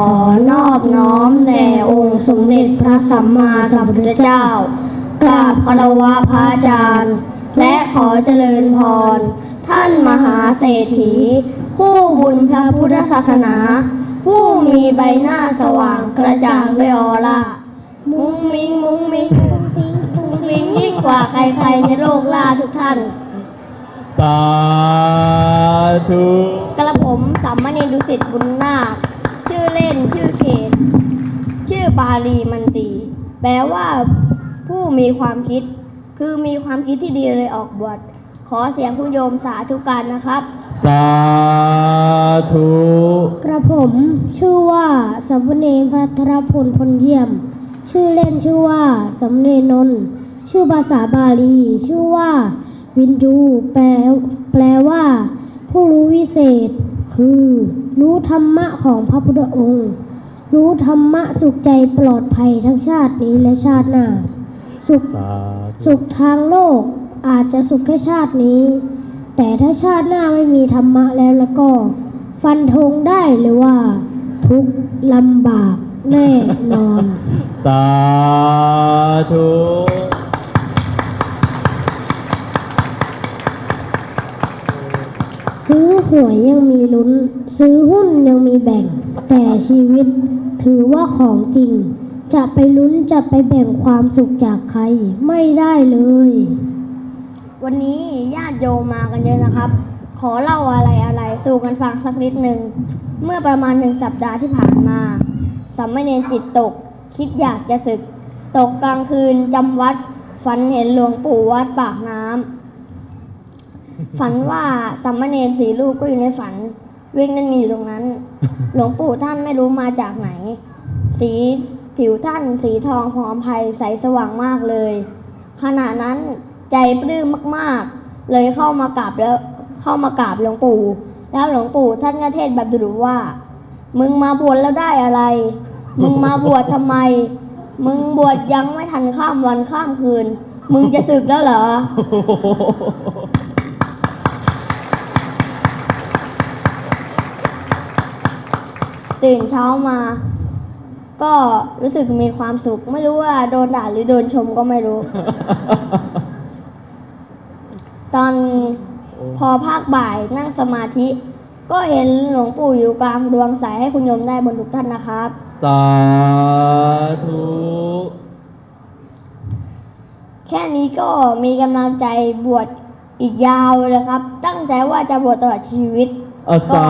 อนอบน้อมแด่องค์สมเด็จพระสัมมาสัมพุทธเจ้ากราบคารวะพระอาจารย์ และขอเจริญพร ท่านมหาเศรษฐี ผู้บุญพระพุทธศาสนา ผู้มีใบหน้าสว่างกระจ่างด้วยออร่ามุ้งมิงมุ้งมิงมุ้งมิงมุ้งมิงยิ่งกว่าใครๆในโลกล่าทุกท่าน สาธุกระผมสามเณรดุสิตบุญนาคชื่อ เล่นชื่อเขตชื่อบาลีมันตรีแปลว่าผู้มีความคิด คือมีความคิดที่ดีเลยออกบวชขอเสียงคุณโยมสาธุการนะครับ สาธุ กระผมชื่อว่าสามเณรพัทรพลพลเยี่ยม ชื่อเล่นชื่อว่าสามเณรนนท์ชื่อภาษาบาลี ชื่อว่า วินยูแปลแปลว่า ผู้รู้วิเศษ คือ รู้ธรรมะของพระพุทธองค์ รู้ธรรมะสุขใจปลอดภัยทั้งชาตินี้และชาติหน้า สุขสาธุสุขทางโลกอาจจะสุขแค่ชาตินี้ แต่ถ้าชาติหน้าไม่มีธรรมะแล้วแล้วก็ ฟันธงได้เลยว่า ทุกข์ลำบากแน่นอน สาธุ ซื้อหวยยังมีลุ้น ซื้อหุ้นยังมีแบ่ง แต่ชีวิตถือว่าของจริง จะไปลุ้นจะไปแบ่งความสุขจากใครไม่ได้เลย วันนี้ญาติโยมมากันเยอะนะครับ ขอเล่าอะไรอะไรสู่กันฟังสักนิดหนึ่ง เมื่อประมาณหนึ่งสัปดาห์ที่ผ่านมาสามเณรจิตตก คิดอยากจะศึก ตกกลางคืนจำวัด ฝันเห็นหลวงปู่วัดปากน้ำ ฝันว่าสามเณรสีลูกก็อยู่ในฝันวิ่งนั่นมีอยู่ตรงนั้น หลวงปู่ท่านไม่รู้มาจากไหน สีผิวท่านสีทองหอมไพรใสสว่างมากเลย ขณะนั้นใจปลื้มมากๆ เลยเข้ามากราบแล้วเข้ามากราบหลวงปู่ แล้วหลวงปู่ท่านก็เทศน์แบบดุๆว่า มึงมาบวชแล้วได้อะไร มึงมาบวชทำไม มึงบวชยังไม่ทันข้ามวันข้ามคืน มึงจะสึกแล้วเหรอ ตื่นเช้ามา ก็รู้สึกมีความสุข ไม่รู้ว่าโดนด่าหรือโดนชมก็ไม่รู้ ตอนพอภาคบ่ายนั่งสมาธิ ก็เห็นหลวงปู่อยู่กลางดวงใสให้คุณโยมได้บนทุกท่านนะครับ สาธุ แค่นี้ก็มีกำลังใจบวชอีกยาวเลยครับ ตั้งใจว่าจะบวชตลอดชีวิต อาสา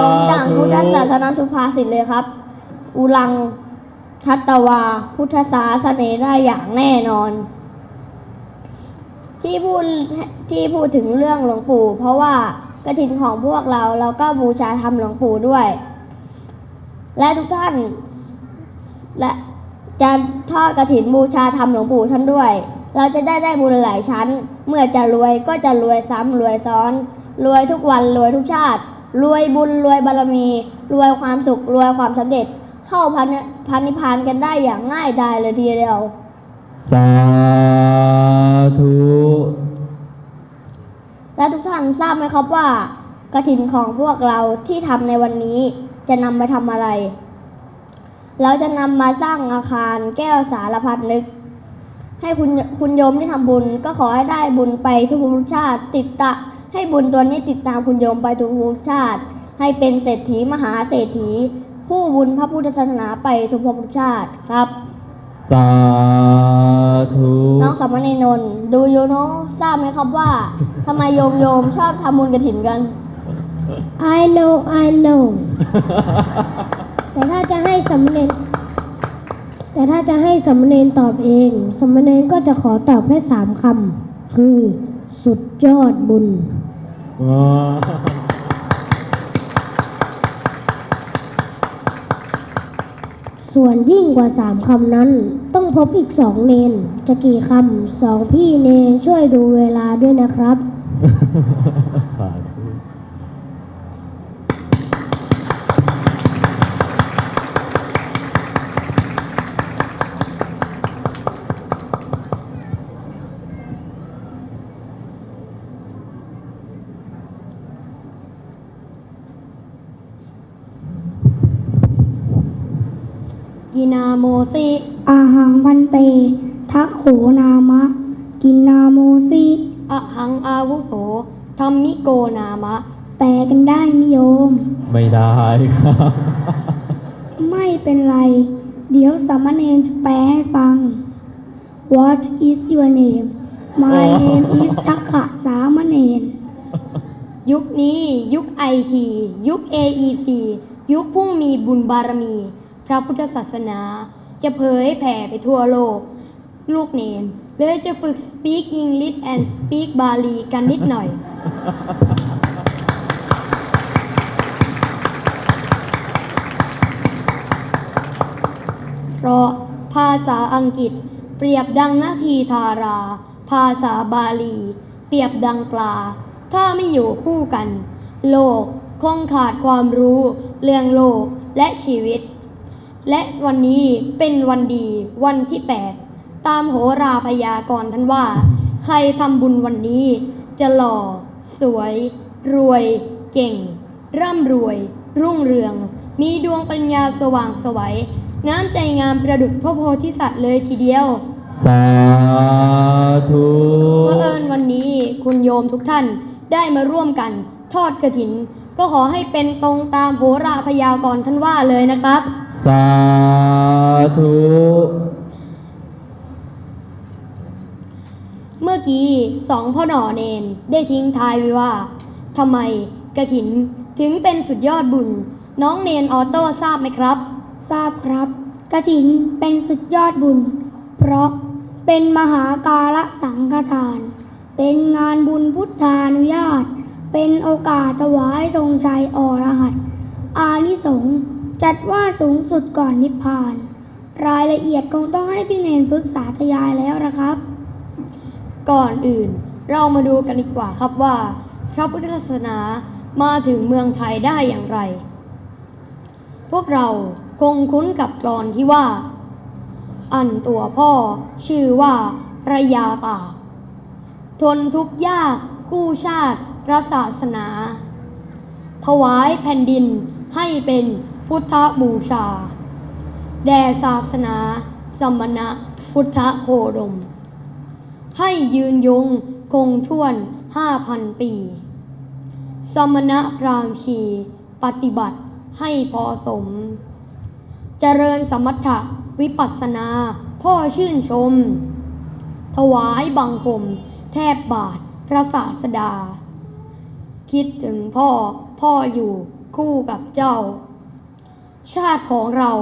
ตรงดังพุทธศาสนาสุภาษิตเลยครับ อุลังคัตตวา พุทธศาสเนได้อย่างแน่นอน ที่พูดที่พูดถึงเรื่องหลวงปู่ เพราะว่ากระถินของพวกเราเราก็บูชาธรรมหลวงปู่ด้วย และทุกท่าน และจะทอดกระถินบูชาธรรมหลวงปู่ท่านด้วย เราจะได้ได้บุญหลายชั้น เมื่อจะรวยก็จะรวยซ้ำรวยซ้อน รวยทุกวันรวยทุกชาติ รวยบุญรวยบารมี รวยความสุขรวยความสำเร็จ เข้าพันพันนิพพานกันได้อย่างง่ายดายเลยทีเดียว สาธุ และทุกท่านทราบไหมครับว่ากระถินของพวกเราที่ทำในวันนี้จะนำไปทำอะไร เราจะนำมาสร้างอาคารแก้วสารพัดนึก ให้คุณคุณโยมที่ทำบุญก็ขอให้ได้บุญไปทุกภพชาติติดตะ ให้บุญตัวนี้ติดตามคุณโยมไปทุกภพชาติ ให้เป็นเศรษฐีมหาเศรษฐี ผู้บุญพระพุทธศาสนาไปทุกภพชาติครับ สาธุน้องสามเณรนนท์ดูโยน้องทราบไหมครับว่าทำไมโยมโยมชอบทำบุญกระถินกัน I know I know แต่ถ้าจะให้สำเร็จ แต่ถ้าจะให้สำเนรตอบเองสำเนรก็จะขอตอบแค่สามคำคือ สุดยอดบุญอ๋อ ส่วนยิ่งกว่าสามคำนั้น ต้องพบอีกสองเนน จะกี่คำสองพี่เนนช่วยดูเวลาด้วยนะครับ กินาโมซิอาหังพันเตทักโขนามะ กินนาโมซิอะหังอาวุโสธรรมิโกนามะ แปลกันได้ไหมโยม ไม่ได้ครับ ไม่เป็นไร เดี๋ยวสามเณรจะแปลให้ฟัง What is your name My อ๋อ name is ทักขะสามเณรยุคนี้ยุคไอทียุค AEC ยุคผู้มีบุญบารมี พระพุทธศาสนา จะเผยแผ่ไปทั่วโลก ลูกเนนเลยจะฝึก speak English and speak Bali กันนิดหน่อย เพราะภาษาอังกฤษเปรียบดังนาทีทารา ภาษาบาลี เปรียบดังปลา ถ้าไม่อยู่คู่กัน โลกคงขาดความรู้ เรื่องโลกและชีวิต และวันนี้เป็นวันดีวันที่8ตามโหราพยากรณ์ท่านว่า ใครทำบุญวันนี้ จะหล่อ สวย รวย เก่ง ร่ำรวย รุ่งเรือง มีดวงปัญญาสว่างไสวัยน้ำใจงามประดุจพระโพธิสัตว์เลยทีเดียว สาธุเพราะเอิญวันนี้คุณโยมทุกท่านได้มาร่วมกันทอดกระถิน ก็ขอให้เป็นตรงตามโหราพยากรณ์ท่านว่าเลยนะครับ สาธุ เมื่อกี้สองพ่อหน่อเนนได้ทิ้งท้ายไว้ว่าทำไมกระถินถึงเป็นสุดยอดบุญ น้องเนนออโต้ทราบไหมครับ ทราบครับกระถินเป็นสุดยอดบุญ เพราะเป็นมหากาละสังฆทาน เป็นงานบุญพุทธานุญาต เป็นโอกาสถวายธงชัยอรหัตอานิสงส์ จัดว่าสูงสุดก่อนนิพพาน รายละเอียดคงต้องให้พี่เนนปรึกษาทยายแล้วนะครับ ก่อนอื่นเรามาดูกันดีกว่าครับว่า พระพุทธศาสนามาถึงเมืองไทยได้อย่างไร พวกเราคงคุ้นกับกลอนที่ว่า อันตัวพ่อชื่อว่าระยาตาทนทุกข์ยากกู้ชาติพระศาสนา ถวายแผ่นดินให้เป็น พุทธบูชา แด่ศาสนา สมณะ พุทธโคดม ให้ยืนยงคงท่วนห้าพันปี สมณะพรามชีปฏิบัติให้พอสม เจริญสมถะวิปัสสนา พ่อชื่นชม ถวายบังคม แทบบาทพระศาสดา คิดถึงพ่อพ่ออยู่คู่กับเจ้า ชาติของเรา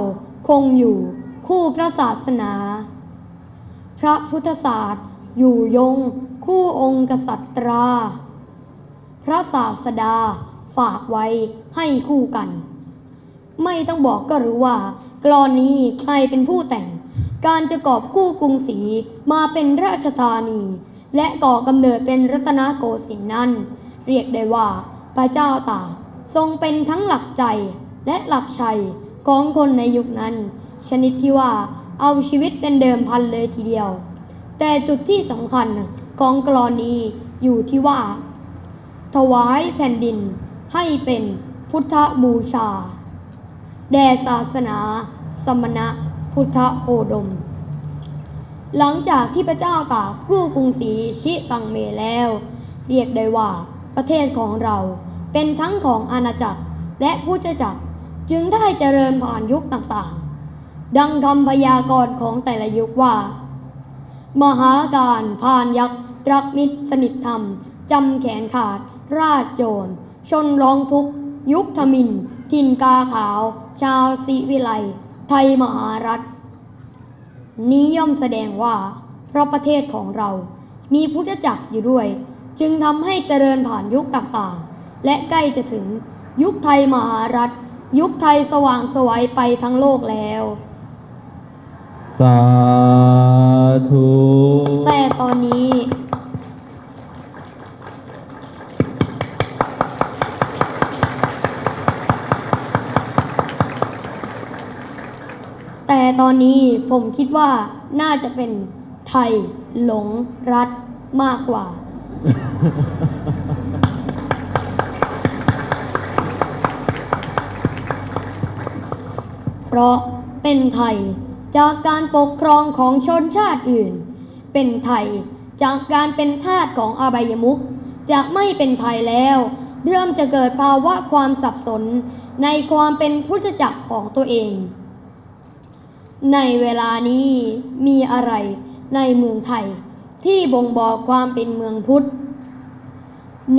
คงอยู่คู่พระศาสนา พระพุทธศาสตร์อยู่ยงคู่องค์กษัตรา พระศาสดาฝากไว้ให้คู่กัน ไม่ต้องบอกก็รู้ว่ากรอนนี้ใครเป็นผู้แต่ง การจะกอบกู้กรุงศรีมาเป็นราชธานี และก่อกำเนิดเป็นรัตนโกสินทร์นั้น เรียกได้ว่าพระเจ้าตากทรงเป็นทั้งหลักใจ และหลักชัยของคนในยุคนั้น ชนิดที่ว่าเอาชีวิตเป็นเดิมพันเลยทีเดียว แต่จุดที่สำคัญของกรอนีอยู่ที่ว่า ถวายแผ่นดินให้เป็นพุทธบูชา แด่ศาสนาสมณะพุทธโคดม หลังจากที่พระเจ้าตากกู้กรุงศรีชิตังเมแล้ว เรียกได้ว่าประเทศของเราเป็นทั้งของอาณาจักรและพุทธจักร จึงได้เจริญผ่านยุคต่างๆ ดังคำพยากรณ์ของแต่ละยุคว่า มหาการพานยักษ์รักมิตรสนิทธรรมจำแขนขาด ราชโจร ชนร้องทุกยุคทมิน ทินกาขาว ชาวศิวิไล ไทยมหารัฐ นี้ย่อมแสดงว่า เพราะประเทศของเรา มีพุทธจักรอยู่ด้วย จึงทำให้เจริญผ่านยุคต่างๆ และใกล้จะถึงยุคไทยมหารัฐ ยุคไทยสว่างไสวัยไปทั้งโลกแล้ว สาธุ แต่ตอนนี้ แต่ตอนนี้ผมคิดว่าน่าจะเป็นไทยหลงรัฐมากกว่า ราะเป็นไทยจากการปกครองของชนชาติอื่น เป็นไทยจากการเป็นทาสของอบายมุขจะไม่เป็นไทยแล้ว เริ่มจะเกิดภาวะความสับสนในความเป็นพุทธจักรของตัวเอง ในเวลานี้มีอะไรในเมืองไทยที่บ่งบอกความเป็นเมืองพุทธ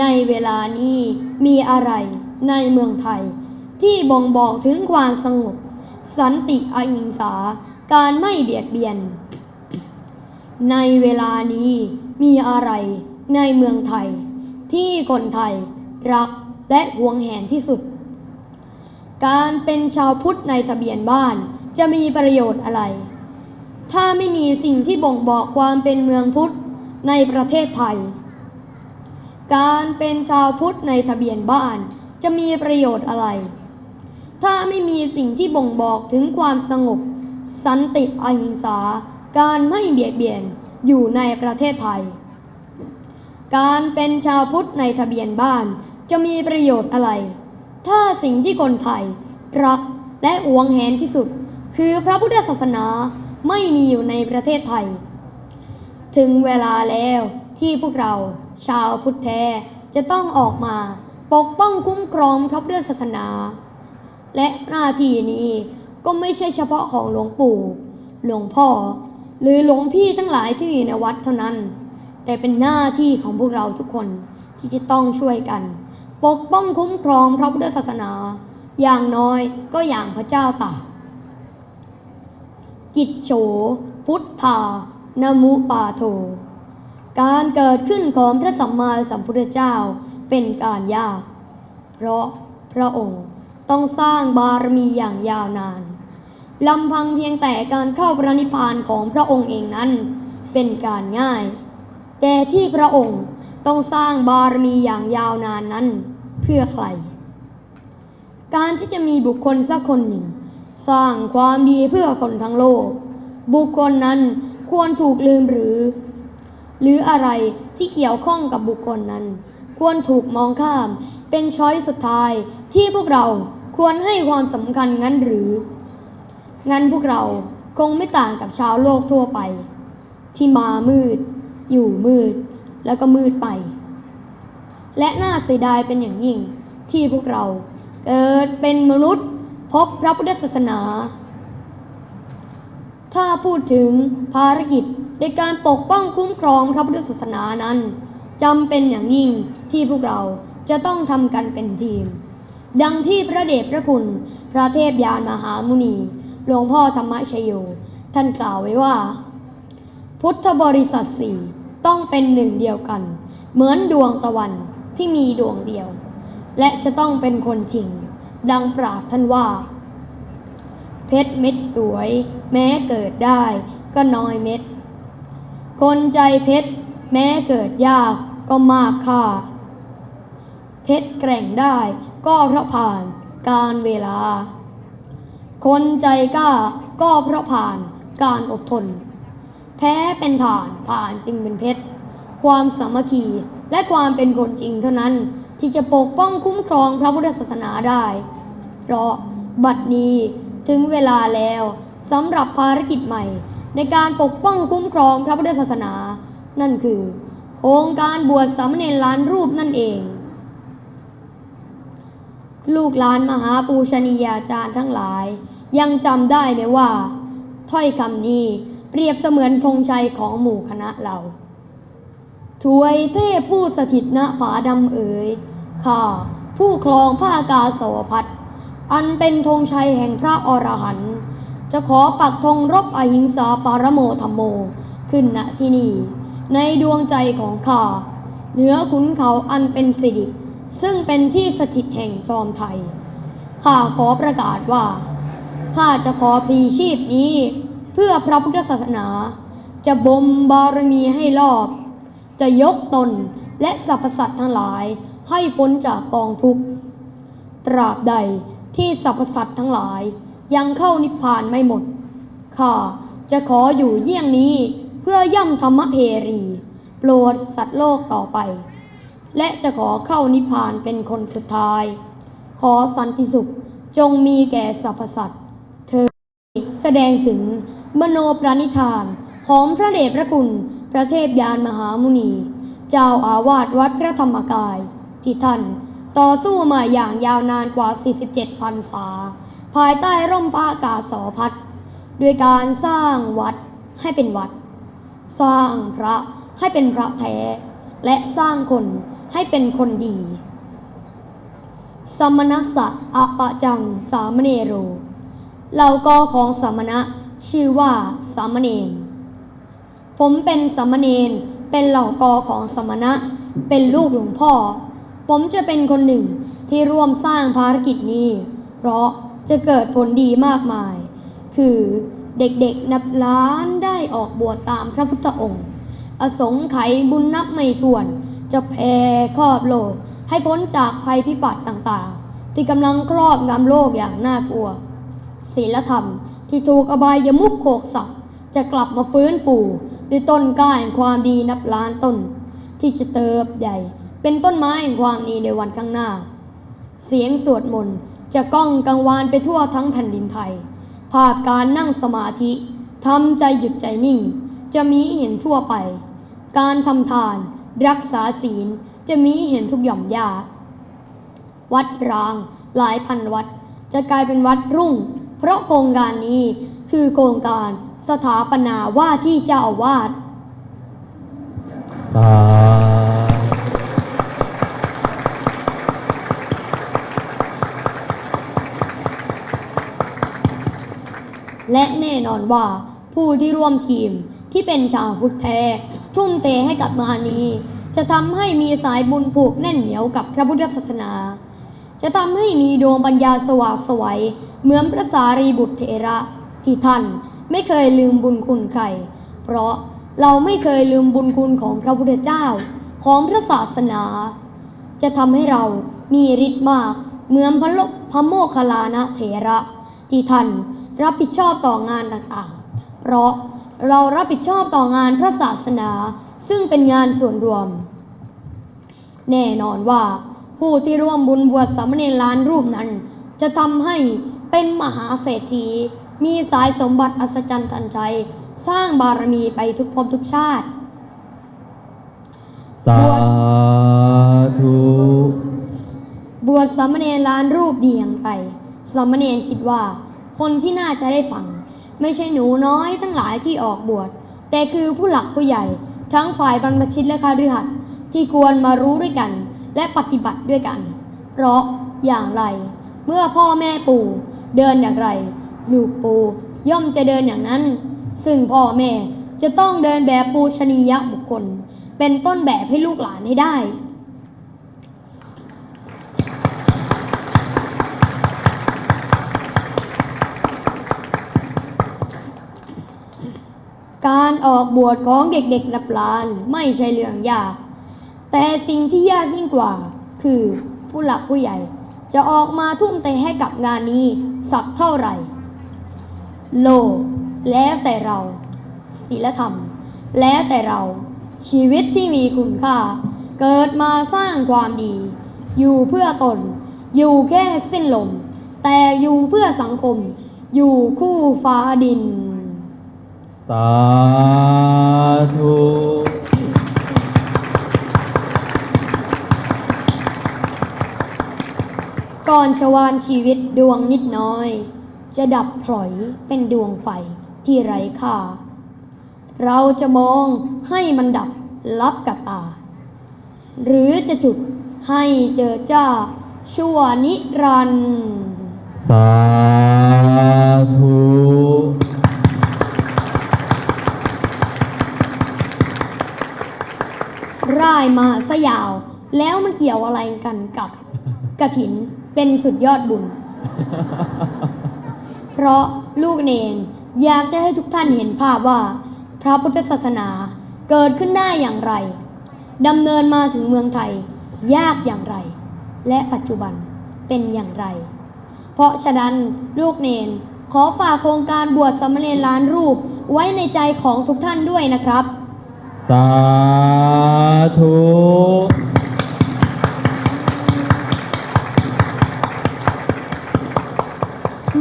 ในเวลานี้มีอะไรในเมืองไทยที่บ่งบอกถึงความสงบ สันติอหิงสา การไม่เบียดเบียน ในเวลานี้มีอะไรในเมืองไทย ที่คนไทยรักและหวงแหนที่สุด การเป็นชาวพุทธในทะเบียนบ้านจะมีประโยชน์อะไร ถ้าไม่มีสิ่งที่บ่งบอกความเป็นเมืองพุทธในประเทศไทย การเป็นชาวพุทธในทะเบียนบ้านจะมีประโยชน์อะไร ถ้าไม่มีสิ่งที่บ่งบอกถึงความสงบ สันติอหิงสา การไม่เบียดเบียนอยู่ในประเทศไทย การเป็นชาวพุทธในทะเบียนบ้านจะมีประโยชน์อะไร ถ้าสิ่งที่คนไทย รักและหวงแหนที่สุด คือพระพุทธศาสนาไม่มีอยู่ในประเทศไทย ถึงเวลาแล้วที่พวกเราชาวพุทธแท้จะต้องออกมา ปกป้องคุ้มครองพระพุทธศาสนา และหน้าที่นี้ก็ไม่ใช่เฉพาะของหลวงปู่ หลวงพ่อ หรือหลวงพี่ทั้งหลายที่อยู่ในวัดเท่านั้น แต่เป็นหน้าที่ของพวกเราทุกคนที่จะต้องช่วยกัน ปกป้องคุ้มครองพระพุทธศาสนา อย่างน้อยก็อย่างพระเจ้าตากกิจโฉพุทธานมุปาโท การเกิดขึ้นของพระสัมมาสัมพุทธเจ้าเป็นการยาก เพราะพระองค์ ต้องสร้างบารมีอย่างยาวนานลำพังเพียงแต่การเข้าพระนิพพานของพระองค์เองนั้นเป็นการง่าย แต่ที่พระองค์ต้องสร้างบารมีอย่างยาวนานนั้นเพื่อใคร การที่จะมีบุคคลสักคนหนึ่ง สร้างความดีเพื่อคนทั้งโลก บุคคลนั้นควรถูกลืมหรือ หรืออะไรที่เกี่ยวข้องกับบุคคลนั้น ควรถูกมองข้ามเป็นช้อยสุดท้ายที่พวกเรา ควรให้ความสำคัญงั้นหรือ งั้นพวกเราคงไม่ต่างกับชาวโลกทั่วไป ที่มามืด อยู่มืด แล้วก็มืดไป และน่าเสียดายเป็นอย่างยิ่งที่พวกเราเกิดเป็นมนุษย์พบพระพุทธศาสนา ถ้าพูดถึงภารกิจในการปกป้องคุ้มครองพระพุทธศาสนานั้นจำเป็นอย่างยิ่งที่พวกเราจะต้องทำกันเป็นทีม ดังที่พระเดชพระคุณ พระเทพยานมหามุนีหลวงพ่อธรรมชโย ท่านกล่าวไว้ว่า พุทธบริษัทสี่ต้องเป็นหนึ่งเดียวกัน เหมือนดวงตะวันที่มีดวงเดียว และจะต้องเป็นคนจริง ดังปราดท่านว่า เพชรเม็ดสวย แม้เกิดได้ก็น้อยเม็ด คนใจเพชรแม้เกิดยากก็มากค่า เพชรแกร่งได้ ก็เพราะผ่านการเวลา คนใจกล้าก็เพราะผ่านการอดทน แพ้เป็นฐานผ่านจึงเป็นเพชร ความสามัคคีและความเป็นคนจริงเท่านั้นที่จะปกป้องคุ้มครองพระพุทธศาสนาได้ เพราะบัดนี้ถึงเวลาแล้วสำหรับภารกิจใหม่ในการปกป้องคุ้มครองพระพุทธศาสนา นั่นคือโครงการบวชสามเณรล้านรูปนั่นเอง ลูกหลานมหาปูชนียาจารย์ทั้งหลาย ยังจำได้ไหมว่า ถ้อยคำนี้เปรียบเสมือนธงชัยของหมู่คณะเราถวยเทพผู้สถิตณผาดำเอ๋ยข้าผู้ครองผ้ากาสวพัดอันเป็นธงชัยแห่งพระอรหันต์จะขอปักธงรบอหิงสาปารโมธรรมโม ขึ้นณที่นี่ ในดวงใจของข้าเหนือขุนเขาอันเป็นสิริ ซึ่งเป็นที่สถิตแห่งจอมไทย ข้าขอประกาศว่า ข้าจะขอพลีชีพนี้ เพื่อพระพุทธศาสนา จะบ่มบารมีให้รอบ จะยกตนและสรรพสัตว์ทั้งหลายให้พ้นจากกองทุกข์ ตราบใดที่สรรพสัตว์ทั้งหลายยังเข้านิพพานไม่หมด ข้าจะขออยู่เยี่ยงนี้เพื่อย่ำธรรมเพรี โปรดสัตว์โลกต่อไป และจะขอเข้านิพพานเป็นคนสุดท้าย ขอสันติสุขจงมีแก่สรรพสัตว์ เธอเสดงถึงมโนปราณิธานของพระเดชพระคุณพระเทพยานมหามุนี เจ้าอาวาสวัดพระธรรมกาย ที่ท่านต่อสู้มาอย่างยาวนานกว่า 47พรรษา ภายใต้ร่มพระอากาศสอพัดด้วยการสร้างวัดให้เป็นวัด สร้างพระให้เป็นพระแท้ และสร้างคน ให้เป็นคนดี สมณสะอะปะจังสามเณโรเหล่ากอของสามณะชื่อว่าสามเณร ผมเป็นสามเณรเป็นเหล่ากอของสมณะ เป็นลูกหลวงพ่อ ผมจะเป็นคนหนึ่งที่ร่วมสร้างภารกิจนี้ เพราะจะเกิดผลดีมากมาย คือเด็กๆนับล้านได้ออกบวชตามพระพุทธองค์ อสงไขยบุญนับไม่ถ้วน จะแผ่ครอบโลก ให้พ้นจากภัยพิบัติต่างๆ ที่กำลังครอบงำโลกอย่างน่ากลัวศีลธรรมที่ถูกอบายยมุกโขกสับจะกลับมาฟื้นฟูด้วยต้นกล้าแห่งความดีนับล้านต้น ที่จะเติบใหญ่ เป็นต้นไม้แห่งความดีในวันข้างหน้า เสียงสวดมนต์จะก้องกังวานไปทั่วทั้งแผ่นดินไทย ภาพการนั่งสมาธิทำใจหยุดใจนิ่ง จะมีเห็นทั่วไป การทำทาน รักษาศีลจะมีเห็นทุกหย่อมยาวัดร้างหลายพันวัด จะกลายเป็นวัดรุ่ง เพราะโครงการนี้คือโครงการสถาปนาว่าที่เจ้าอาวาสสาและแน่นอนว่าผู้ที่ร่วมทีมที่เป็นชาวพุทธแท้ ทุ่มเทให้กับงานี้จะทำให้มีสายบุญผูกแน่นเหนียวกับพระพุทธศาสนา จะทำให้มีดวงปัญญาสว่างไสวย เหมือนพระสารีบุตรเถระที่ท่านไม่เคยลืมบุญคุณใคร เพราะเราไม่เคยลืมบุญคุณของพระพุทธเจ้าของพระศาสนา จะทำให้เรามีฤทธิ์มาก เหมือนพระลพระโมคคัลลานะเถระ ที่ท่านรับผิดชอบต่องานต่างๆ เพราะ เรารับผิดชอบต่องานพระศาสนา ซึ่งเป็นงานส่วนรวม แน่นอนว่า ผู้ที่ร่วมบุญบวชสามเณรล้านรูปนั้น จะทำให้เป็นมหาเศรษฐี มีสายสมบัติอัศจรรย์ทันใจสร้างบารมีไปทุกภพทุกชาติสาธุบวชสามเณรล้านรูปดีอย่างไรสามเณรคิดว่า คนที่น่าจะได้ฟัง ไม่ใช่หนูน้อยทั้งหลายที่ออกบวช แต่คือผู้หลักผู้ใหญ่ ทั้งฝ่ายบรรพชิตและคาฤหัสถ์ที่ควรมารู้ด้วยกัน และปฏิบัติด้วยกัน เพราะอย่างไร เมื่อพ่อแม่ปู่เดินอย่างไร ลูกปู่ย่อมจะเดินอย่างนั้น ซึ่งพ่อแม่จะต้องเดินแบบปูชนียบุคคล เป็นต้นแบบให้ลูกหลานให้ได้ การออกบวชของเด็กๆนับล้านไม่ใช่เรื่องยาก แต่สิ่งที่ยากยิ่งกว่า คือผู้หลักผู้ใหญ่ จะออกมาทุ่มเทให้กับงานนี้สักเท่าไหร่ โลแล้วแต่เราศีลธรรม แล้วแต่เราชีวิตที่มีคุณค่า เกิดมาสร้างความดี อยู่เพื่อตน อยู่แค่สิ้นลม แต่อยู่เพื่อสังคม อยู่คู่ฟ้าดิน สาธุก่อนชวานชีวิตดวงนิดน้อย จะดับพลอยเป็นดวงไฟที่ไร้ค่า เราจะมองให้มันดับลับกับตา หรือจะจุดให้เจอจ้าชั่วนิรันดร์สาธุ ร่ายมาซะยาว แล้วมันเกี่ยวอะไรกันกับกระถินเป็นสุดยอดบุญ เพราะลูกเนนอยากจะให้ทุกท่านเห็นภาพว่า พระพุทธศาสนาเกิดขึ้นได้อย่างไรดำเนินมาถึงเมืองไทย ยากอย่างไร และปัจจุบันเป็นอย่างไร เพราะฉะนั้นลูกเนนขอฝากโครงการบวชสามเณรล้านรูปไว้ในใจของทุกท่านด้วยนะครับ สาธุ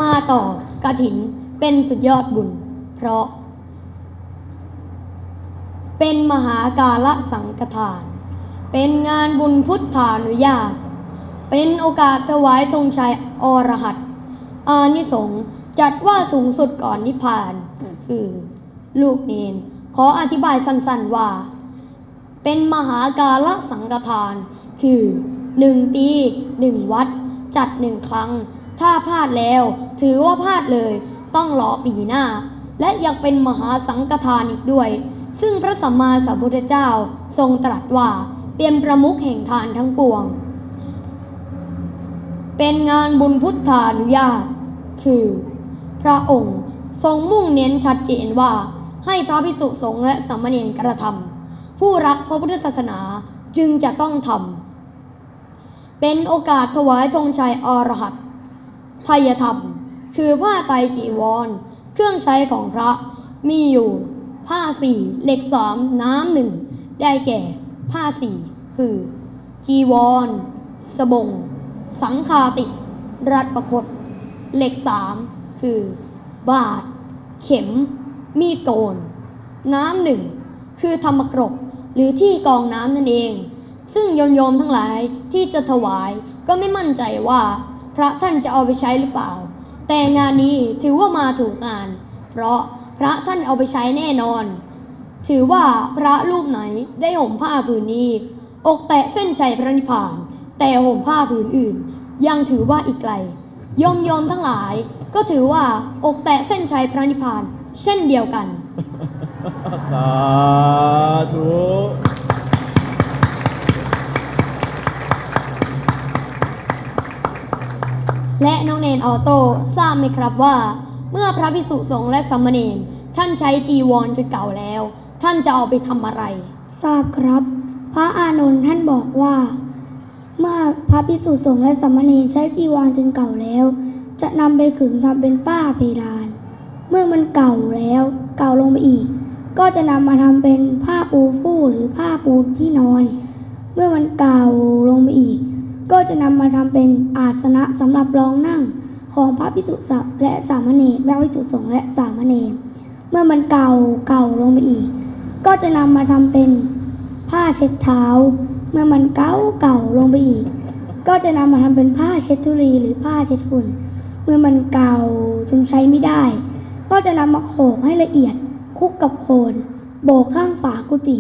มาต่อกระถินเป็นสุดยอดบุญ เพราะ เป็นมหากาละสังฆทาน เป็นงานบุญพุทธานุญาต เป็นโอกาสถวายธงชัยอรหัตอานิสงส์จัดว่าสูงสุดก่อนนิพพานคือลูกเนน ขออธิบายสั้นๆว่า เป็นมหากาละสังฆทาน คือหนึ่งปีหนึ่งวัด จัดหนึ่งครั้ง ถ้าพลาดแล้ว ถือว่าพลาดเลย ต้องรอปีหน้า และยังเป็นมหาสังฆทานอีกด้วย ซึ่งพระสัมมาสัมพุทธเจ้าทรงตรัสว่าเป็นประมุขแห่งทานทั้งปวง เป็นงานบุญพุทธานุญาต คือ พระองค์ทรงมุ่งเน้นชัดเจนว่า ให้พระภิกษุสงฆ์และสามเณรกระทำผู้รักพระพุทธศาสนาจึงจะต้องทำเป็นโอกาสถวายธงชัยอรหัตทายธรรม คือผ้าไตรจีวร เครื่องใช้ของพระมีอยู่ผ้าสี่เหล็กสามน้ำหนึ่งได้แก่ผ้าสี่คือ จีวร สบง สังคาติ รัตประคตเหล็กสามคือบาท เข็ม มีดโกน น้ำหนึ่ง คือธรรมกรกหรือที่กองน้ำนั่นเอง ซึ่งโยมโยมๆทั้งหลายที่จะถวายก็ไม่มั่นใจว่า พระท่านจะเอาไปใช้หรือเปล่า แต่งานนี้ถือว่ามาถูกงาน เพราะพระท่านเอาไปใช้แน่นอน ถือว่าพระรูปไหนได้ห่มผ้าผืนนี้ อกแตะเส้นชัยพระนิพพาน แต่ห่มผ้าผืนอื่น ยังถือว่าอีกไกลโยมโยมทั้งหลายก็ถือว่าอกแตะเส้นชัยพระนิพพาน เช่นเดียวกัน สาธุและน้องเนนออโต้ทราบไหมครับว่า เมื่อพระภิกษุสงฆ์และสามเณรท่านใช้จีวรจนเก่าแล้ว ท่านจะเอาไปทำอะไร ทราบครับ พระอานนท์ท่านบอกว่า เมื่อพระภิกษุสงฆ์และสามเณรใช้จีวรจนเก่าแล้ว จะนำไปขึงทำเป็นฝ้าเพดาน เมื่อมันเก่าแล้วเก่าลงไปอีก ก็จะนำมาทำเป็นผ้าปูฟูกหรือผ้าปูที่นอน เมื่อมันเก่าลงไปอีก ก็จะนำมาทำเป็นอาสนะสำหรับรองนั่งของพระภิกษุสงฆ์และสามเณรพระภิกษุสงฆ์และสามเณรเมื่อมันเก่าเก่าลงไปอีก ก็จะนำมาทำเป็นผ้าเช็ดเท้า เมื่อมันเก่าเก่าลงไปอีก ก็จะนำมาทำเป็นผ้าเช็ดทุลีหรือผ้าเช็ดฝุ่น เมื่อมันเก่าจนใช้ไม่ได้ ก็จะนำมาโขกให้ละเอียดคลุกกับโคลนโบกข้างฝากุฏิ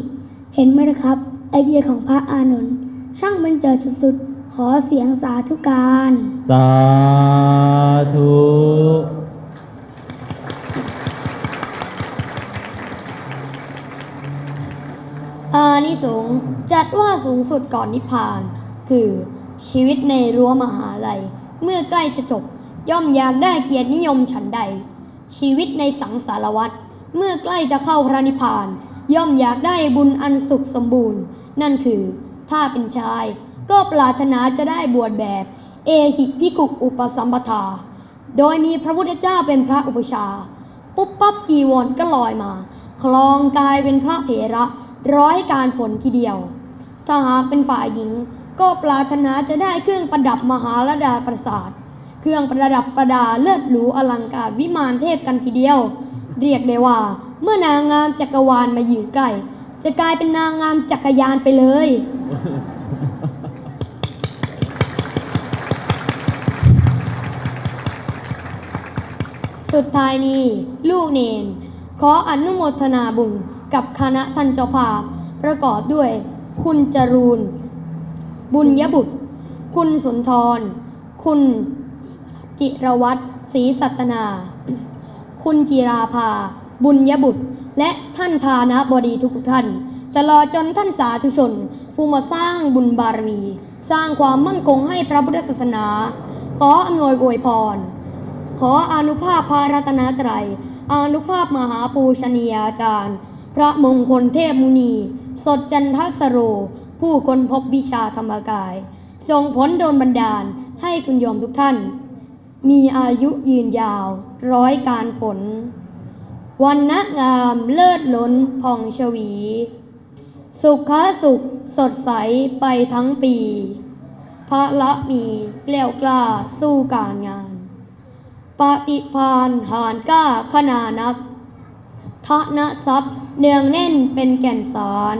เห็นไหมนะครับ ไอเดียของพระอานนท์ช่างบันเจิดสุดๆ ขอเสียงสาธุการ สาธุอานิสงส์จัดว่าสูงสุดก่อนนิพพาน คือชีวิตในรั้วมหาลัย เมื่อใกล้จะจบ ย่อมอยากได้เกียรตินิยมฉันใด ชีวิตในสังสารวัฏเมื่อใกล้จะเข้าพระนิพพาน ย่อมอยากได้บุญอันสุขสมบูรณ์ นั่นคือถ้าเป็นชาย ก็ปรารถนาจะได้บวชแบบ เอหิพิกุอุปสัมปทา โดยมีพระพุทธเจ้าเป็นพระอุปชา ปุ๊บปั๊บจีวรก็ลอยมา คลองกายเป็นพระเถระร้อยการฝนทีเดียว ถ้าหากเป็นฝ่ายหญิง ก็ปรารถนาจะได้เครื่องประดับมหาลดาประสาท เครื่องประดับประดาเลิศหรูอลังการวิมานเทพกันทีเดียว เรียกได้ว่า เมื่อนางงามจักรวาลมายืนใกล้จะกลายเป็นนางงามจักรยานไปเลย สุดท้ายนี้ ลูกเนน ขออนุโมทนาบุญกับคณะท่านเจ้าภาพ ประกอบด้วย คุณจรูน บุญยบุตร คุณสุนทร คุณ จิรวัตรศรีสัตนา คุณจิราภา บุญยบุตร และท่านทานะบดีทุกท่านตลอดจนท่านสาธุชน ผู้มาสร้างบุญบารมี สร้างความมั่นคงให้พระพุทธศาสนา ขออำนวยอวยพร ขออนุภาพพระรัตนตรัยอนุภาพมหาปูชนียาจารย์ พระมงคลเทพมุนี สดจันทสโร ผู้คนพบวิชาธรรมกายทรงผลโดนบันดาลให้คุณโยมทุกท่าน มีอายุยืนยาว ร้อยการผล วันนะงามเลิศล้นผ่องชวี สุขสุขสดใสไปทั้งปี พระละมีเกลี้ยวกล้าสู้การงาน ปฏิพานหานกล้าขนานักทะนะทรัพย์เนืองแน่นเป็นแก่นสาร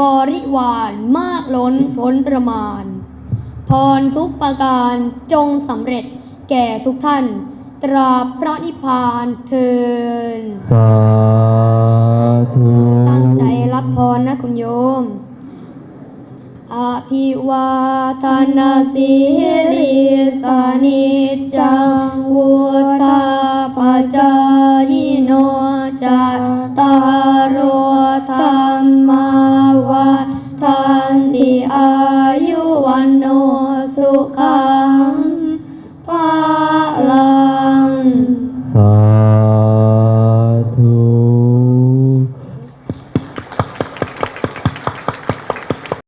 บริวารมากล้นพ้นประมาณ พรทุกประการจงสำเร็จ แก่ทุกท่าน ตราบพระนิพพานเทินสาธุตั้งใจรับพรนะคุณโยมอภิวาทนาสีลิสานิจจังวุธาปจายโนจัตตารโอธรรมาวัฏทันติอายุวันโน